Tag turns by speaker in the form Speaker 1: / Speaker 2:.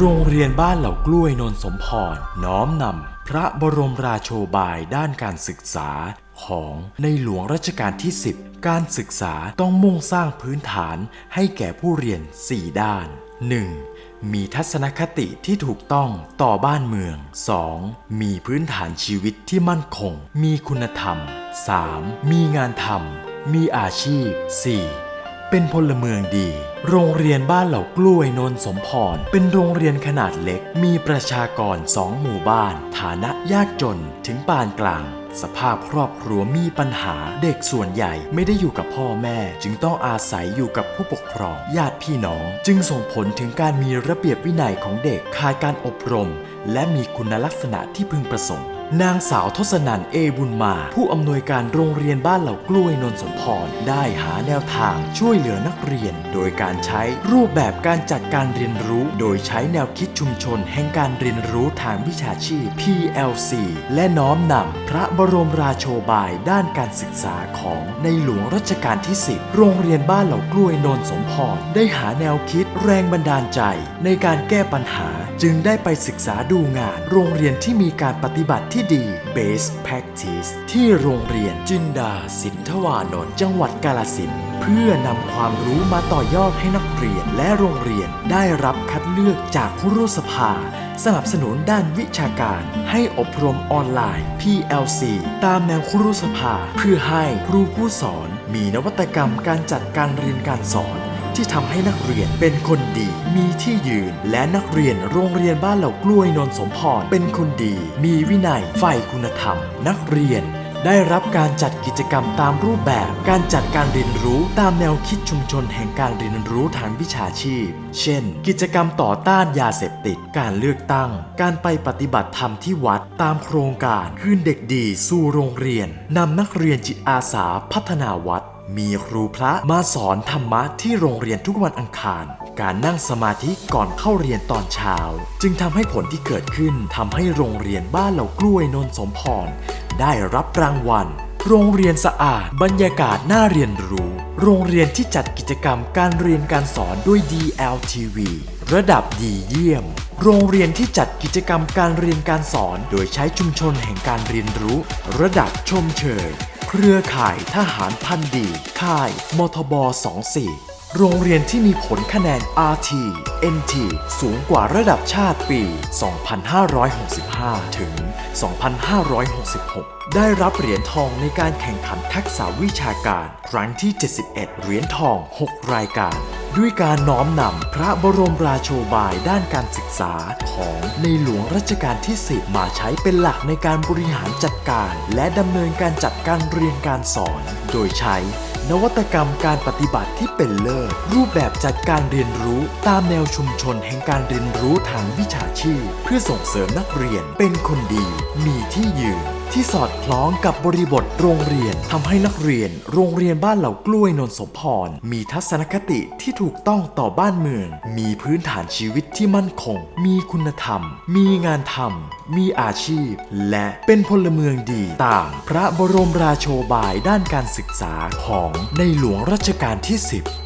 Speaker 1: โรงเรียนบ้านเหล่ากล้วยนนสมพร น้อมนำพระบรมราโชบายด้านการศึกษาของในหลวงรัชกาลที่ 10 การศึกษาต้องมุ่งสร้างพื้นฐานให้แก่ผู้เรียน 4 ด้าน 1. มีทัศนคติที่ถูกต้องต่อบ้านเมือง 2. มีพื้นฐานชีวิตที่มั่นคง มีคุณธรรม 3. มีงานทำมีอาชีพ 4. เป็นพลเมืองดี โรงเรียนบ้านเหล่ากล้วยนนท์สมพร เป็นโรงเรียนขนาดเล็ก มีประชากรสองหมู่บ้าน ฐานะยากจนถึงปานกลาง สภาพครอบครัวมีปัญหา เด็กส่วนใหญ่ไม่ได้อยู่กับพ่อแม่ จึงต้องอาศัยอยู่กับผู้ปกครอง ญาติพี่น้อง จึงส่งผลถึงการมีระเบียบวินัยของเด็ก ขาดการอบรม และมีคุณลักษณะที่พึงประสงค์ นางสาวทศนันเอบุญมา ผู้อำนวยการโรงเรียนบ้านเหล่ากล้วยนนสมพร ได้หาแนวทางช่วยเหลือนักเรียน โดยการใช้รูปแบบการจัดการเรียนรู้ โดยใช้แนวคิดชุมชนแห่งการเรียนรู้ทางวิชาชีพ PLC และน้อมนำพระบรมราโชบายด้านการศึกษาของในหลวงรัชกาลที่ 10 โรงเรียนบ้านเหล่ากล้วยนนสมพร ได้หาแนวคิดแรงบันดาลใจ ในการแก้ปัญหา จึงได้ไปศึกษาดูงานโรงเรียนที่มีการปฏิบัติที่ดี Base Practice ที่โรงเรียนจินดาสินทวานนท์จังหวัดกาลสินเพื่อนำความรู้มาต่อยอดให้นักเรียนและโรงเรียนได้รับคัดเลือกจากครุสภา สนับสนุนด้านวิชาการ ให้อบรมออนไลน์ PLC ตามแนวครุสภา เพื่อให้ครูผู้สอน มีนวัตกรรมการจัดการเรียนการสอน ที่ทำให้นักเรียนเป็นคนดี มีที่ยืน และนักเรียนโรงเรียนบ้านเหล่ากล้วยนนสมพรเป็นคนดี มีวินัยใฝ่คุณธรรม นักเรียนได้รับการจัดกิจกรรมตามรูปแบบ การจัดการเรียนรู้ตามแนวคิดชุมชนแห่งการเรียนรู้ทางวิชาชีพ เช่น กิจกรรมต่อต้านยาเสพติด การเลือกตั้ง การไปปฏิบัติธรรมที่วัด ตามโครงการ คืนเด็กดีสู่โรงเรียน นำนักเรียนจิตอาสาพัฒนาวัด มีครูพระมาสอนธรรมะที่โรงเรียนทุกวันอังคาร การนั่งสมาธิก่อนเข้าเรียนตอนเช้า จึงทำให้ผลที่เกิดขึ้นทำให้โรงเรียนบ้านเหล่ากล้วยนนสมพร ได้รับรางวัล โรงเรียนสะอาด บรรยากาศน่าเรียนรู้ โรงเรียนที่จัดกิจกรรมการเรียนการสอนด้วย DLTV ระดับดีเยี่ยม โรงเรียนที่จัดกิจกรรมการเรียนการสอน โดยใช้ชุมชนแห่งการเรียนรู้ ระดับชมเชย เครือข่ายทหารพันดี ค่ายมทบ 24 โรงเรียนที่มีผลคะแนน RT NT สูงกว่าระดับชาติปี 2565 ถึง 2566 ได้รับเหรียญทองในการแข่งขันทักษะวิชาการ ครั้งที่ 71 เหรียญทอง 6 รายการ ด้วยการน้อมนำพระบรมราโชบายด้านการศึกษาของในหลวงรัชกาลที่10มาใช้เป็นหลักในการบริหารจัดการ และดำเนินการจัดการเรียนการสอน โดยใช้นวัตกรรมการปฏิบัติที่เป็นเลิศรูปแบบจัดการเรียนรู้ตามแนวชุมชนแห่งการเรียนรู้ทางวิชาชีพ เพื่อส่งเสริมนักเรียนเป็นคนดี มีที่ยืน ที่สอดคล้องกับบริบทโรงเรียนทำให้นักเรียน โรงเรียนบ้านเหล่ากล้วยนนสมพร มีทัศนคติที่ถูกต้องต่อบ้านเมือง มีพื้นฐานชีวิตที่มั่นคง มีคุณธรรม มีงานทำมีอาชีพ และเป็นพลเมืองดีตามพระบรมราโชบายด้านการศึกษาของในหลวงรัชกาลที่ 10